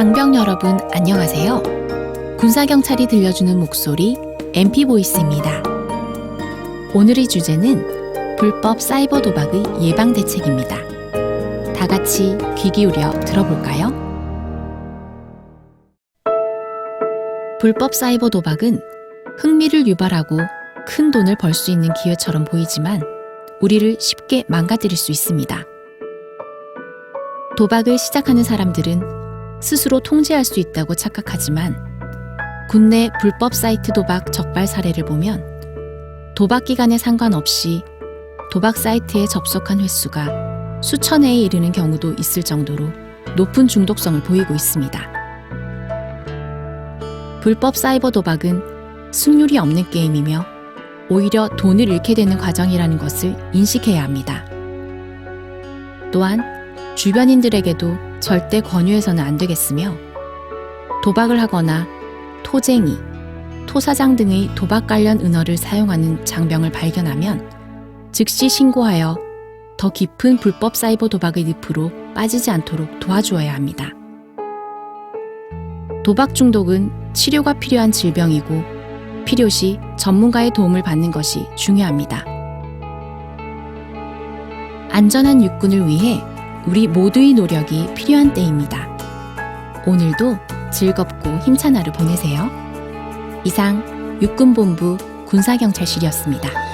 장병 여러분 안녕하세요. 군사경찰이 들려주는 목소리 MP보이스입니다. 오늘의 주제는 불법 사이버 도박의 예방 대책입니다. 다 같이 귀 기울여 들어볼까요? 불법 사이버 도박은 흥미를 유발하고 큰 돈을 벌 수 있는 기회처럼 보이지만 우리를 쉽게 망가뜨릴 수 있습니다. 도박을 시작하는 사람들은 스스로 통제할 수 있다고 착각하지만 국내 불법 사이트 도박 적발 사례를 보면 도박 기간에 상관없이 도박 사이트에 접속한 횟수가 수천 회에 이르는 경우도 있을 정도로 높은 중독성을 보이고 있습니다. 불법 사이버 도박은 승률이 없는 게임이며 오히려 돈을 잃게 되는 과정이라는 것을 인식해야 합니다. 또한 주변인들에게도 절대 권유해서는 안 되겠으며 도박을 하거나 토쟁이, 토사장 등의 도박 관련 은어를 사용하는 장병을 발견하면 즉시 신고하여 더 깊은 불법 사이버 도박의 늪으로 빠지지 않도록 도와주어야 합니다. 도박 중독은 치료가 필요한 질병이고 필요시 전문가의 도움을 받는 것이 중요합니다. 안전한 육군을 위해 우리 모두의 노력이 필요한 때입니다. 오늘도 즐겁고 힘찬 하루 보내세요. 이상 육군본부 군사경찰실이었습니다.